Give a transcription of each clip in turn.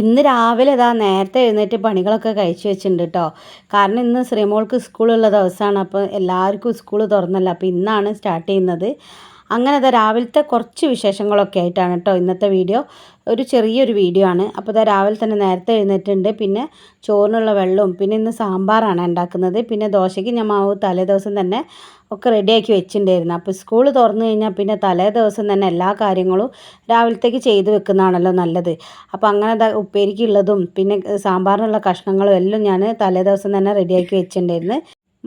ഇന്ന് രാവിലെ ഇതാ നേരത്തെ എഴുന്നേറ്റ് പണികളൊക്കെ കഴിച്ചു വെച്ചിട്ടുണ്ട് കേട്ടോ കാരണം ഇന്ന് ശ്രീമോൾക്ക് സ്കൂളുള്ള ദിവസമാണ്. അപ്പോൾ എല്ലാവർക്കും സ്കൂൾ തുറന്നല്ലോ. അപ്പോൾ ഇന്നാണ് സ്റ്റാർട്ട് ചെയ്യുന്നത്. അങ്ങനെ അതാ രാവിലത്തെ കുറച്ച് വിശേഷങ്ങളൊക്കെ ആയിട്ടാണ് കേട്ടോ ഇന്നത്തെ വീഡിയോ. ഒരു ചെറിയൊരു വീഡിയോ ആണ്. അപ്പോൾ ഇതാ രാവിലെ തന്നെ നേരത്തെ എഴുന്നേറ്റുണ്ട് പിന്നെ ചോറിനുള്ള വെള്ളവും പിന്നെ ഇന്ന് സാമ്പാറാണ് ഉണ്ടാക്കുന്നത്. പിന്നെ ദോശയ്ക്ക് ഞാൻ മാവ് തലേ ദിവസം തന്നെ ഒക്കെ റെഡിയാക്കി വെച്ചിട്ടുണ്ടായിരുന്നു. അപ്പോൾ സ്കൂൾ തുറന്നു കഴിഞ്ഞാൽ പിന്നെ തലേ ദിവസം തന്നെ എല്ലാ കാര്യങ്ങളും രാവിലത്തേക്ക് ചെയ്ത് വെക്കുന്നതാണല്ലോ നല്ലത്. അപ്പോൾ അങ്ങനെ ഉപ്പേരിക്കുള്ളതും പിന്നെ സാമ്പാറിനുള്ള കഷ്ണങ്ങളും എല്ലാം ഞാൻ തലേ ദിവസം തന്നെ റെഡിയാക്കി വെച്ചിട്ടുണ്ടായിരുന്നു.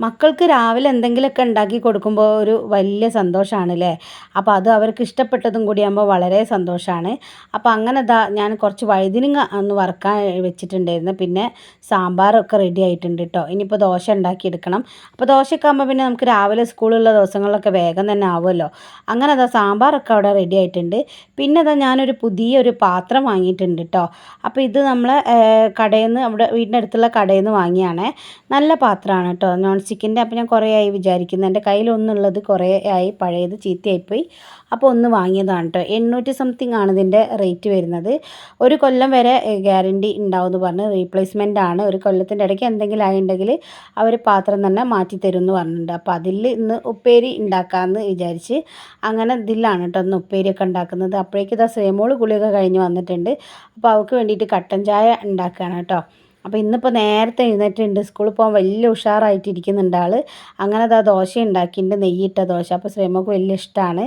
മക്കൾക്ക് രാവിലെ എന്തെങ്കിലുമൊക്കെ ഉണ്ടാക്കി കൊടുക്കുമ്പോൾ ഒരു വലിയ സന്തോഷമാണ് അല്ലേ അപ്പോൾ അത് അവർക്ക് ഇഷ്ടപ്പെട്ടതും കൂടിയാകുമ്പോൾ വളരെ സന്തോഷമാണ് അപ്പോൾ അങ്ങനെ ദാ ഞാൻ കുറച്ച് വഴുതിനങ്ങ ഒന്ന് വറുക്കാൻ വെച്ചിട്ടുണ്ടായിരുന്നു. പിന്നെ സാമ്പാറൊക്കെ റെഡി ആയിട്ടുണ്ട് കേട്ടോ ഇനിയിപ്പോൾ ദോശ ഉണ്ടാക്കിയെടുക്കണം. അപ്പോൾ ദോശയൊക്കെ ആകുമ്പോൾ പിന്നെ നമുക്ക് രാവിലെ സ്കൂളുള്ള ദിവസങ്ങളിലൊക്കെ വേഗം തന്നെ ആവുമല്ലോ. അങ്ങനെ അതാ സാമ്പാറൊക്കെ അവിടെ റെഡി ആയിട്ടുണ്ട്. പിന്നെ അതാ ഞാനൊരു പുതിയൊരു പാത്രം വാങ്ങിയിട്ടുണ്ട് കേട്ടോ അപ്പോൾ ഇത് നമ്മൾ കടയിൽ നിന്ന് അവിടെ വീടിന്റെ അടുത്തുള്ള കടയിൽ നിന്ന് വാങ്ങിയാണേ. നല്ല പാത്രമാണ് കേട്ടോ നോൺ സ്റ്റിക്കിന്റെ അപ്പം ഞാൻ കുറേ ആയി വിചാരിക്കുന്നു. എന്റെ കയ്യിലൊന്നുള്ളത് കുറേ ആയി പഴയത് ചീത്തയായിപ്പോയി. അപ്പോൾ ഒന്ന് വാങ്ങിയതാണ് കേട്ടോ എണ്ണൂറ്റി സംതിങ് ആണ് ഇതിന്റെ റേറ്റ് വരുന്നത്. ഒരു കൊല്ലം വരെ ഗ്യാരണ്ടി ഉണ്ടാവുമെന്ന് പറഞ്ഞ്. റീപ്ലേസ്മെന്റ് ആണ്. ഒരു കൊല്ലത്തിന്റെ ഇടയ്ക്ക് എന്തെങ്കിലും ആയിട്ടുണ്ടെങ്കിൽ അവർ പാത്രം തന്നെ മാറ്റി തരും എന്ന് പറഞ്ഞിട്ടുണ്ട്. അപ്പോൾ അതിൽ ഇന്ന് ഉപ്പേരി ഉണ്ടാക്കാമെന്ന് വിചാരിച്ച് അങ്ങനെ ഇതിലാണ് കേട്ടോ ഇന്ന് ഉപ്പേരിയൊക്കെ ഉണ്ടാക്കുന്നത്. അപ്പോഴേക്കും ഇതാ സേമോൾ ഗുളിയൊക്കെ കഴിഞ്ഞ് വന്നിട്ടുണ്ട്. അപ്പോൾ അവൾക്ക് വേണ്ടിയിട്ട് കട്ടൻ ചായ ഉണ്ടാക്കുകയാണ് കേട്ടോ അപ്പോൾ ഇന്നിപ്പോൾ നേരത്തെ എഴുന്നേറ്റുണ്ട് സ്കൂളിൽ പോകാൻ വലിയ ഉഷാറായിട്ടിരിക്കുന്നുണ്ട് ആൾ അങ്ങനെ അതാ ദോശ ഉണ്ടാക്കിയിട്ടുണ്ട്. നെയ്യിട്ട ദോശ. അപ്പോൾ ശ്രീമക്ക് വലിയ ഇഷ്ടമാണ്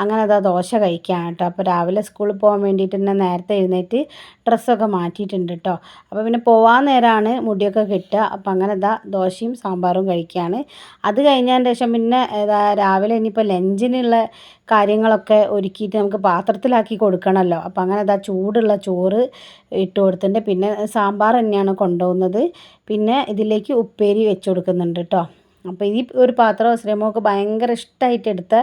അങ്ങനെ അതാ ദോശ കഴിക്കുകയാണ് കേട്ടോ. അപ്പോൾ രാവിലെ സ്കൂളിൽ പോകാൻ വേണ്ടിയിട്ട് തന്നെ നേരത്തെ എഴുന്നേറ്റ് ഡ്രസ്സൊക്കെ മാറ്റിയിട്ടുണ്ട് കേട്ടോ. അപ്പോൾ പിന്നെ പോകാൻ നേരമാണ് മുടിയൊക്കെ കിട്ടുക. അപ്പോൾ അങ്ങനെ ഇതാ ദോശയും സാമ്പാറും കഴിക്കുകയാണ് അത് കഴിഞ്ഞതിന് ശേഷം പിന്നെ രാവിലെ ഇനിയിപ്പോൾ ലഞ്ചിനുള്ള കാര്യങ്ങളൊക്കെ ഒരുക്കിയിട്ട് നമുക്ക് പാത്രത്തിലാക്കി കൊടുക്കണമല്ലോ. അപ്പോൾ അങ്ങനെ അതാ ചൂടുള്ള ചോറ് ഇട്ട് കൊടുത്തിട്ടുണ്ട്. പിന്നെ സാമ്പാർ തന്നെയാണ് കൊണ്ടുപോകുന്നത്. പിന്നെ ഇതിലേക്ക് ഉപ്പേരി വെച്ച് കൊടുക്കുന്നുണ്ട് കേട്ടോ. അപ്പോൾ ഈ ഒരു പാത്രം ശ്രീമോക്ക് ഭയങ്കര ഇഷ്ടമായിട്ട് എടുത്ത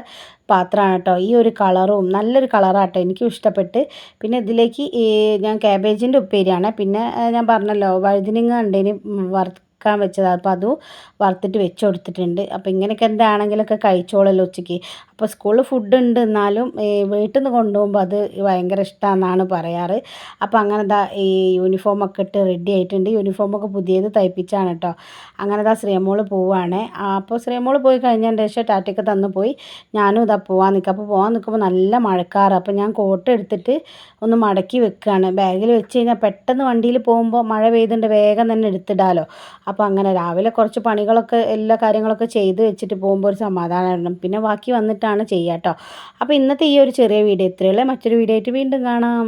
പാത്രമാണ് കേട്ടോ. ഈ ഒരു കളറും നല്ലൊരു കളറാട്ടോ. എനിക്കും ഇഷ്ടപ്പെട്ട്. പിന്നെ ഇതിലേക്ക് ഈ ഞാൻ ക്യാബേജിന്റെ ഉപ്പേരിയാണ്. പിന്നെ ഞാൻ പറഞ്ഞല്ലോ വഴുതിനിങ്ങ ഉണ്ടേന് വറുക്കാൻ വെച്ചതാണ് അപ്പോൾ അതും വറുത്തിട്ട് വെച്ച് കൊടുത്തിട്ടുണ്ട്. അപ്പോൾ ഇങ്ങനെയൊക്കെ എന്താണെങ്കിലൊക്കെ കഴിച്ചോളല്ലോ ഉച്ചയ്ക്ക്. അപ്പോൾ സ്കൂളിൽ ഫുഡ് ഉണ്ട് എന്നാലും വീട്ടിൽ നിന്ന് കൊണ്ടുപോകുമ്പോൾ അത് ഭയങ്കര ഇഷ്ടമാണെന്നാണ് പറയാറ്. അപ്പോൾ അങ്ങനെ ദാ ഈ യൂണിഫോമൊക്കെ ഇട്ട് റെഡി ആയിട്ടുണ്ട്. യൂണിഫോമൊക്കെ പുതിയത് തയ്പ്പിച്ചാണ് കേട്ടോ അങ്ങനെ ദാ ശ്രീമോൾ പോവുകയാണ് അപ്പോൾ ശ്രീമോൾ പോയി കഴിഞ്ഞതിന് ശേഷം ടാറ്റയ്ക്ക് തന്നു പോയി. ഞാനും ഇതാ പോകാൻ നിൽക്കുക അപ്പോൾ പോകാൻ നിൽക്കുമ്പോൾ നല്ല മഴക്കാറ്. അപ്പോൾ ഞാൻ കോട്ട് എടുത്തിട്ട് ഒന്ന് മടക്കി വെക്കുകയാണ്. ബാഗിൽ വെച്ച് കഴിഞ്ഞാൽ പെട്ടെന്ന് വണ്ടിയിൽ പോകുമ്പോൾ മഴ പെയ്തിട്ട് വേഗം തന്നെ എടുത്തിടാലോ. അപ്പോൾ അങ്ങനെ രാവിലെ കുറച്ച് പണികളൊക്കെ എല്ലാ കാര്യങ്ങളൊക്കെ ചെയ്ത് വെച്ചിട്ട് പോകുമ്പോൾ ഒരു സമാധാനമായിരുന്നു പിന്നെ ബാക്കി വന്നിട്ടാണ് ചെയ്യുക കേട്ടോ അപ്പോൾ ഇന്നത്തെ ഈ ഒരു ചെറിയ വീഡിയോ ഇത്രയുള്ള മറ്റൊരു വീഡിയോ ആയിട്ട് വീണ്ടും കാണാം.